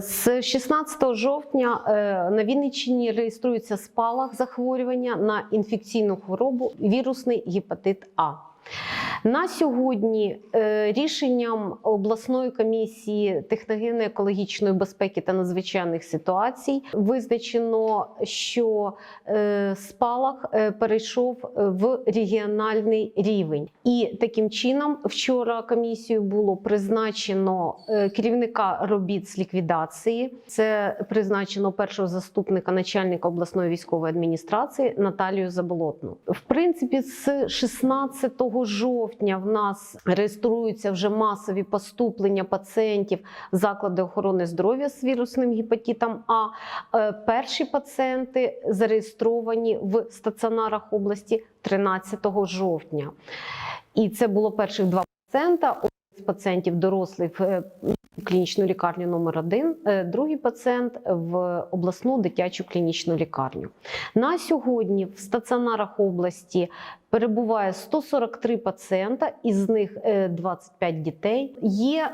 З 16 жовтня е, на Вінниччині реєструється спалах захворювання на інфекційну хворобу вірусний гепатит А. На сьогодні е, рішенням обласної комісії техногенно-екологічної безпеки та надзвичайних ситуацій визначено, що е, спалах е, перейшов в регіональний рівень. І таким чином, вчора комісією було призначено керівника робіт з ліквідації. Це призначено першого заступника начальника обласної військової адміністрації Наталію Заболотну. В принципі, з 16 жовтня в нас реєструються вже масові поступлення пацієнтів в заклади охорони здоров'я з вірусним гепатитом. А Е, перші пацієнти зареєстровані в стаціонарах області 13 жовтня. І це було перших два пацієнта. З пацієнтів дорослий в е, клінічну лікарню номер 1 другий пацієнт в обласну дитячу клінічну лікарню. На сьогодні в стаціонарах області перебуває 143 пацієнта, із них е, 25 дітей. Є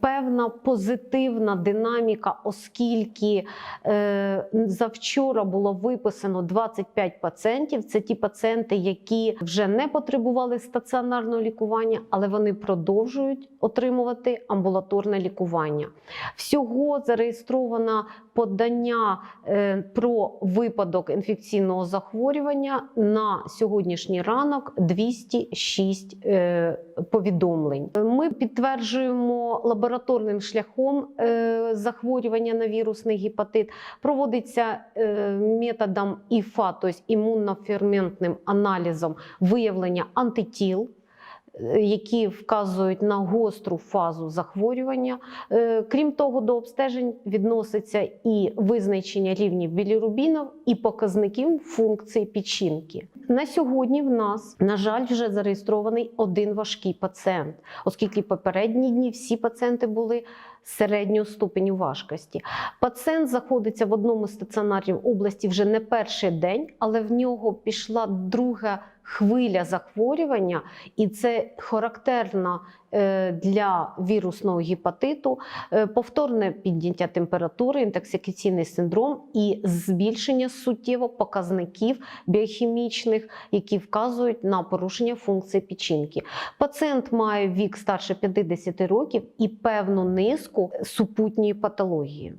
певна позитивна динаміка, оскільки е, завчора було виписано 25 пацієнтів. Це ті пацієнти, які вже не потребували стаціонарного лікування, але вони продовжують отримувати амбулаторне лікування. Всього зареєстровано подання е, про випадок інфекційного захворювання на сьогоднішній ранок 206 е, повідомлень. Ми підтверджуємо лабораторним шляхом е, захворювання на вірусний гепатит. Проводиться методом ІФА, тобто імуноферментним аналізом виявлення антитіл. Е, Які вказують на гостру фазу захворювання. Е, Крім того, до обстежень відноситься і визначення рівнів білірубінів і показників функції печінки. На сьогодні в нас, на жаль, вже зареєстрований один важкий пацієнт, оскільки попередні дні всі пацієнти були середнього ступеню важкості. Пацієнт знаходиться в одному з стаціонарів області вже не перший день, але в нього пішла друга хвиля захворювання, і це характерно е, для вірусного гепатиту, е, повторне підняття температури, інтоксикаційний синдром і збільшення суттєво показників біохімічних, які вказують на порушення функції печінки. Пацієнт має вік старше 50 років і певну низку супутньої патології.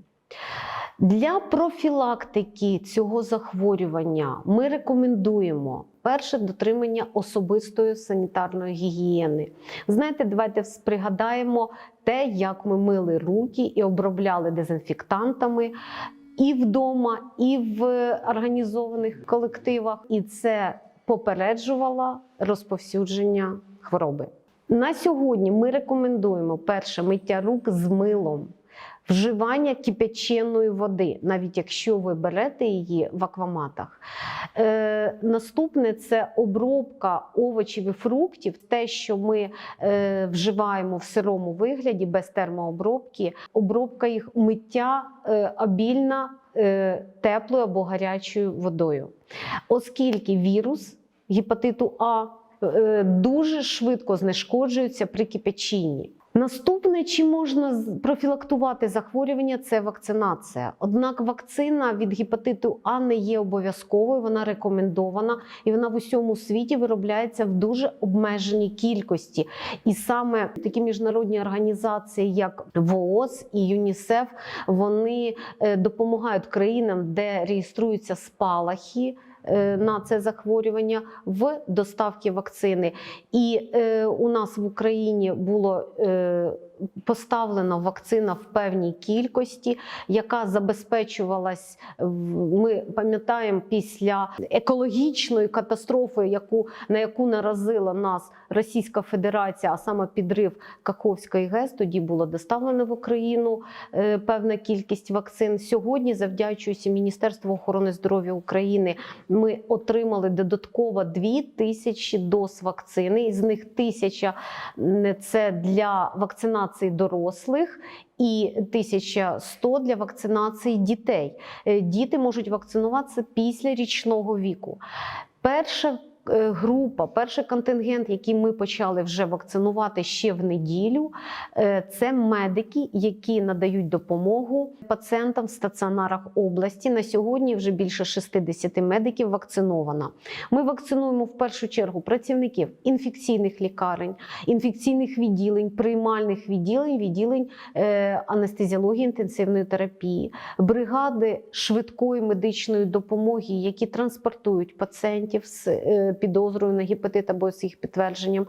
Для профілактики цього захворювання ми рекомендуємо перше дотримання особистої санітарної гігієни. Знаєте, давайте пригадаємо те, як ми мили руки і обробляли дезінфектантами. І вдома, і в організованих колективах, і це попереджувало розповсюдження хвороби. На сьогодні ми рекомендуємо перше миття рук з милом, вживання кипяченої води, навіть якщо ви берете її в акваматах. Е, наступне це обробка овочів і фруктів, те, що ми е, вживаємо в сирому вигляді без термообробки, обробка їх миття е, обільна е, теплою або гарячою водою. Оскільки вірус гепатиту А дуже швидко знешкоджується при кипячінні. Наступне, чи можна профілактувати захворювання, це вакцинація. Однак вакцина від гепатиту А не є обов'язковою, вона рекомендована і вона в усьому світі виробляється в дуже обмеженій кількості. І саме такі міжнародні організації, як ВООЗ і ЮНІСЕФ, вони е, допомагають країнам, де реєструються спалахи. Е, На це захворювання в доставці вакцини, і е, у нас в Україні було е, поставлена вакцина в певній кількості, яка забезпечувалась. Ми пам'ятаємо після екологічної катастрофи, яку на яку наразила нас Російська Федерація, а саме підрив Каховської ГЕС, тоді було доставлено в Україну е, певна кількість вакцин. Сьогодні, завдячуючи Міністерству охорони здоров'я України, ми отримали додатково 2 тисячі доз вакцини. Із них тисяча це для вакцинації дорослих. І 1100 для вакцинації дітей. Е, Діти можуть вакцинуватися після річного віку. Перша е, група, перший контингент, який ми почали вже вакцинувати ще в неділю, е, це медики, які надають допомогу пацієнтам в стаціонарах області. На сьогодні вже більше 60 медиків вакциновано. Ми вакцинуємо в першу чергу працівників інфекційних лікарень, інфекційних відділень, приймальних відділень, відділень е, анестезіології, інтенсивної терапії, бригади швидкої медичної допомоги, які транспортують пацієнтів з е, підозрою на гепатит або з їх підтвердженням,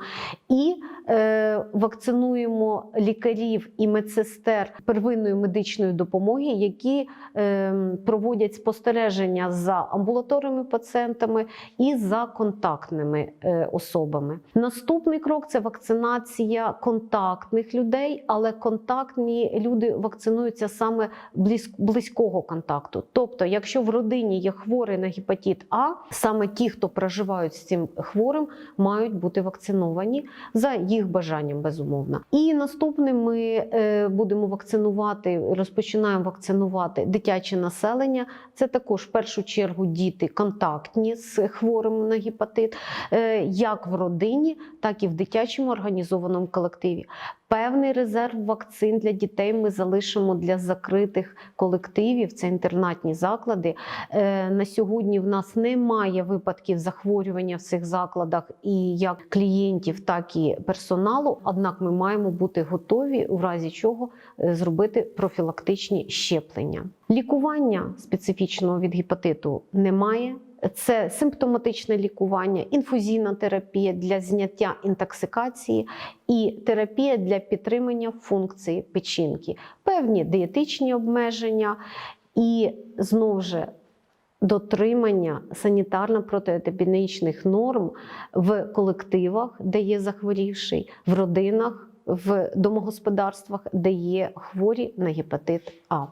і е, вакцинуємо лікарів і медсестер первинної медичної допомоги, які е, проводять спостереження за амбулаторними пацієнтами і за контактними е, особами. Наступний крок це вакцинація контактних людей, але контактні люди вакцинуються саме близь- близького контакту. Тобто, якщо в родині є хворий на гепатит А, саме ті, хто проживають з цим хворим, мають бути вакциновані за їх бажанням, безумовно. І наступним ми е, будемо вакцинувати, розпочинаємо вакцинувати дитяче населення. Це також в першу чергу діти контактні з хворим на гепатит, е, як в родині, так і в дитячому організованому колективі. Певний резерв вакцин для дітей ми залишимо для закритих колективів. Це інтернатні заклади. Е, На сьогодні в нас немає випадків захворювання в цих закладах і як клієнтів, так і персоналу. Однак ми маємо бути готові, у разі чого е, зробити профілактичні щеплення. Лікування специфічного від гепатиту немає. Це симптоматичне лікування, інфузійна терапія для зняття інтоксикації і терапія для підтримання функції печінки, певні дієтичні обмеження і знову ж дотримання санітарно-протиепідемічних норм в колективах, де є захворівший, в родинах, в домогосподарствах, де є хворі на гепатит А.